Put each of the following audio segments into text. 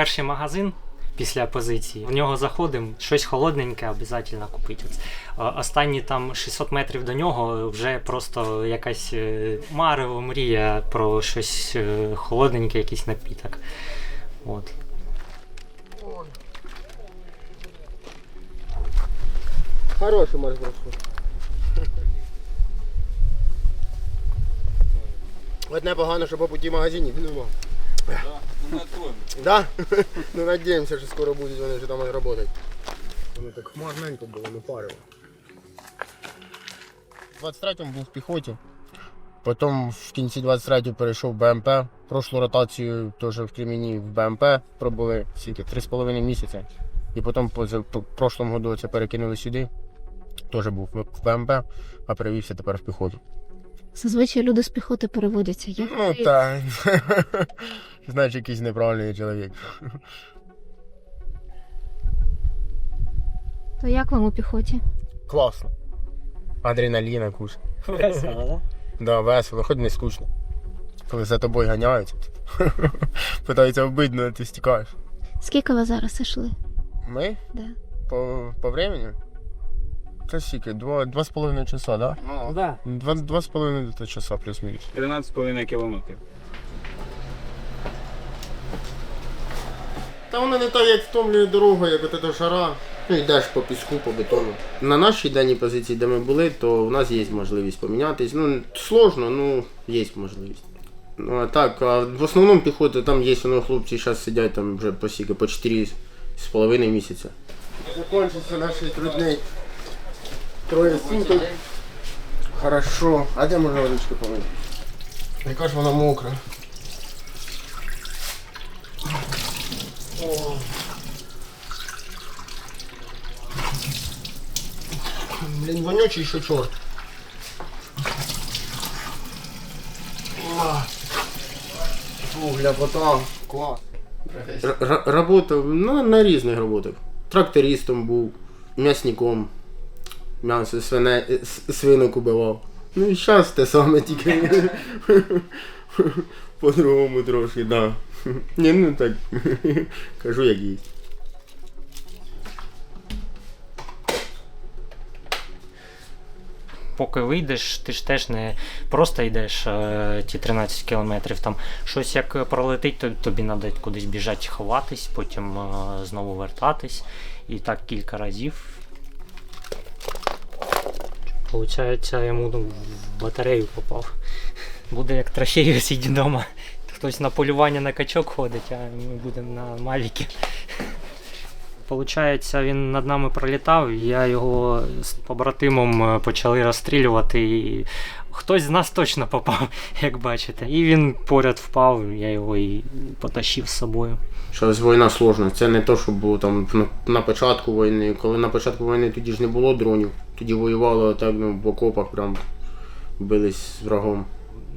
перший магазин після позиції. В нього заходимо, щось холодненьке обов'язково купити. Останні там 600 метрів до нього вже просто якась е, марево мрія про щось е, холодненьке, якийсь напіток. От. Хороший марш броску. Одне погано, що по путі магазинів нема. Да? ну надіємося, що скоро будуть вони вже там працювати. Воно так хмарненько було, не парило. В 23-му був в піхоті. Потім в кінці 23-го перейшов в БМП. Прошлу ротацію теж в Кремені в БМП пробули скільки? 3,5 місяці. І потім поза- по прошлому году це перекинули сюди. Теж був в БМП, а перевівся тепер в піхоту. Зазвичай люди з піхоти переводяться. Як Ну так. Знаєш, якийсь неправильний чоловік. То як вам у піхоті? Класно. Адреналіна куш. Весело, Да, весело, хоч не скучно. Коли за тобою ганяють, питаються вбити, але ти стікаєш. Скільки ви зараз ішли? Ми Да. по, по времени? Це скільки? Два, два з половиною часа, да? так? Да. Два, два з половиною десь часа плюс-мінус. 13,5 кілометрів. Та воно не так, як втомлює дорога, як от ця жара. Ну, йдеш по піску, по бетону. На нашій даній позиції, де ми були, то в нас є можливість помінятись. Ну, сложно, ну, є можливість. Ну, а так, а в основному піхота, там є воно хлопці зараз сидять там вже по сіки, по 4 з половиною місяця. Закончився наш трудний троє суток. Хорошо. А де можна водичку помити? Яка ж вона мокра. О. Блін, вонючий ще чорт. О. Фу, ляпота. Клас. Р- Работав ну, на різних роботах. Трактористом був, м'ясником. М'ясо свине, свинок убивав. Ну і зараз те саме тільки. По-другому трошки, да. Ні, ну так. Кажу, як є. Поки вийдеш, ти ж теж не просто йдеш е, ті 13 кілометрів. Там щось як пролетить, то тобі треба кудись біжати ховатись, потім е, знову вертатись. І так кілька разів. Получається, йому ну, в батарею попав. Буде як трошею сидіти вдома. Хтось на полювання на качок ходить, а ми будемо на мавіки. Получається, він над нами пролітав, я його з побратимом е, почали розстрілювати. І хтось з нас точно попав, як бачите. І він поряд впав, я його і потащив з собою. Зараз війна сложна. Це не то, що було там на, на початку війни. Коли на початку війни тоді ж не було дронів. Тоді воювали так ну, в окопах, прям бились з врагом.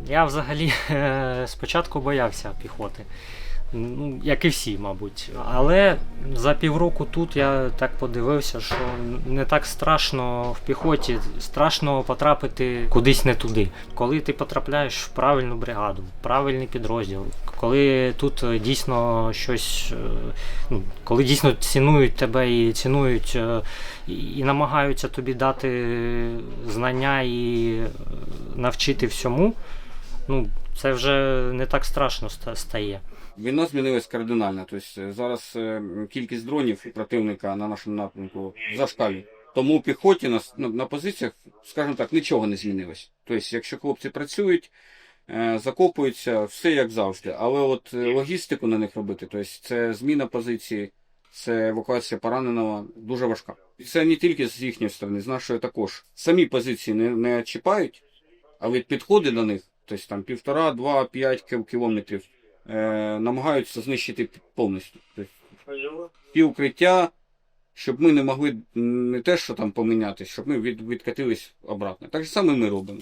Я взагалі е, спочатку боявся піхоти. Ну, як і всі, мабуть. Але за півроку тут я так подивився, що не так страшно в піхоті, страшно потрапити кудись не туди. Коли ти потрапляєш в правильну бригаду, в правильний підрозділ, коли тут дійсно щось, е, ну, коли дійсно цінують тебе і цінують е, і, і намагаються тобі дати знання і е, навчити всьому, ну, це вже не так страшно стає. Війна змінилась кардинально. Тобто зараз е, кількість дронів противника на нашому напрямку зашкалює. Тому у піхоті на, на, на позиціях, скажімо так, нічого не змінилось. Тобто, якщо хлопці працюють, е, закопуються, все як завжди. Але от е, логістику на них робити, тобто це зміна позиції, це евакуація пораненого дуже важка. Це не тільки з їхньої сторони, з нашої також. Самі позиції не, не чіпають, а від підходи до них, тобто там півтора, два, п'ять кілометрів, е, намагаються знищити повністю. Тобто, пів укриття, щоб ми не могли не те, що там помінятись, щоб ми від, відкатились обратно. Так само ми робимо.